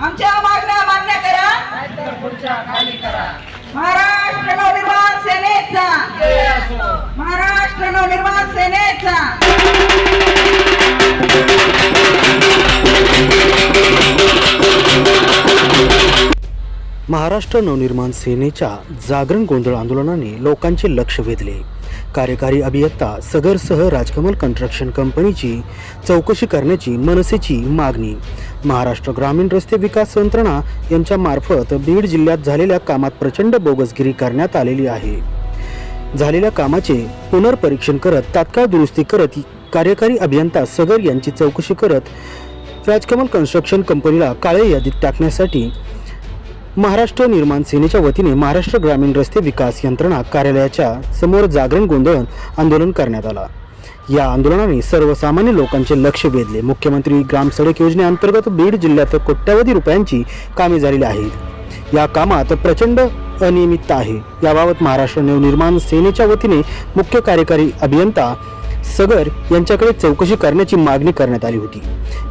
आमच्या मागण्या मान्य करा. महाराष्ट्र नवनिर्माण सेनेचा. महाराष्ट्र नवनिर्माण सेनेचा. महाराष्ट्र नवनिर्माण सेनेच्या जागरण गोंधळ आंदोलनाने लोकांचे लक्ष वेधले. कार्यकारी अभियंता सगरसह राजकमल कन्स्ट्रक्शन कंपनीची चौकशी करण्याची मनसेची मागणी. महाराष्ट्र ग्रामीण रस्ते विकास यंत्रणा यांच्या मार्फत बीड जिल्ह्यात झालेल्या कामात प्रचंड बोगसगिरी करण्यात आलेली आहे. झालेल्या कामाचे पुनर्परीक्षण करत तात्काळ दुरुस्ती करत कार्यकारी अभियंता सगर यांची चौकशी करत राजकमल कन्स्ट्रक्शन कंपनीला काळे यादीत टाकण्यासाठी महाराष्ट्र निर्माण सेनेच्या वतीने महाराष्ट्र ग्रामीण रस्ते विकास यंत्रणा कार्यालयाच्या समोर जागरण गोंधळ आंदोलन करण्यात आला. या आंदोलनाने सर्वसामान्य लोकांचे लक्ष वेधले. मुख्यमंत्री ग्राम सडक योजनेअंतर्गत बीड जिल्ह्यात कोट्यावधी रुपयांची कामे झालेली आहेत. या कामात प्रचंड अनियमितता आहे. याबाबत महाराष्ट्र नवनिर्माण सेनेच्या वतीने मुख्य कार्यकारी अभियंता सगर यांच्याकडे चौकशी करण्याची मागणी करण्यात आली होती.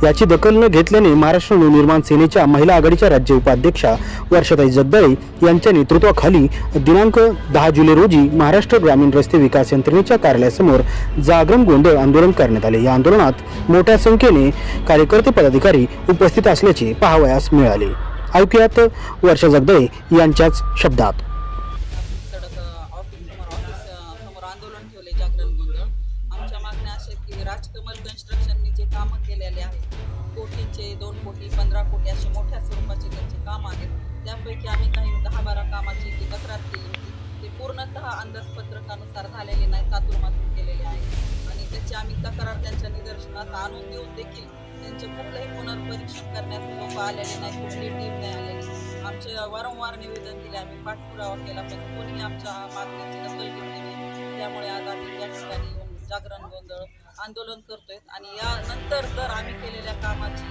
याची दखल न घेतल्याने महाराष्ट्र नवनिर्माण सेनेच्या महिला आघाडीच्या राज्य उपाध्यक्षा वर्षाताई जगदाळे यांच्या नेतृत्वाखाली दिनांक दहा जुलै रोजी महाराष्ट्र ग्रामीण रस्ते विकास यंत्रणेच्या कार्यालयासमोर जागरण गोंधळ आंदोलन करण्यात आले. या आंदोलनात मोठ्या संख्येने कार्यकर्ते पदाधिकारी उपस्थित असल्याचे पाहावयास मिळाले. ऐकूयात वर्षा जगदळे यांच्याच शब्दात. आंदोलन ठेवले जागरण गोंधळ. आमच्या मागण्या अशा की राजकमल कन्स्ट्रक्शननी जे कामं केलेले आहेत कोटीचे दोन कोटी पंधरा कोटी असे मोठ्या स्वरूपाचे त्यांचे काम आहेत. त्यापैकी आम्ही काही दहा बारा कामाची जी तक्रार केली होती ते पूर्णतः अंदाजपत्रकानुसार झालेले नाही कातुरमातूर केलेले आहे. आणि त्याची आम्ही तक्रार त्यांच्या निदर्शनात आणून देऊन देखील त्यांचे कुठलंही पुनर्परीक्षण करण्यास लोक आलेले नाही कुठली टीम नाही आलेली. आमचे वारंवार निवेदन दिले आम्ही पाठपुरावा केला पण कोणी आमच्या मागण्याची दखल घेतली नाही. त्यामुळे आज आम्ही या ठिकाणी जागरण गोंधळ आंदोलन करतोय. आणि यानंतर जर आम्ही केलेल्या कामाची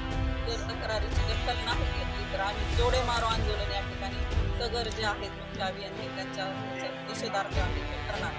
जर तक्रारीची दखल नाही घेतली तर आम्ही जोडे मारो आंदोलन या ठिकाणी सगर जे आहेत मुख्य अभियंते त्यांच्या निषेधार्थ आम्ही ते करणार.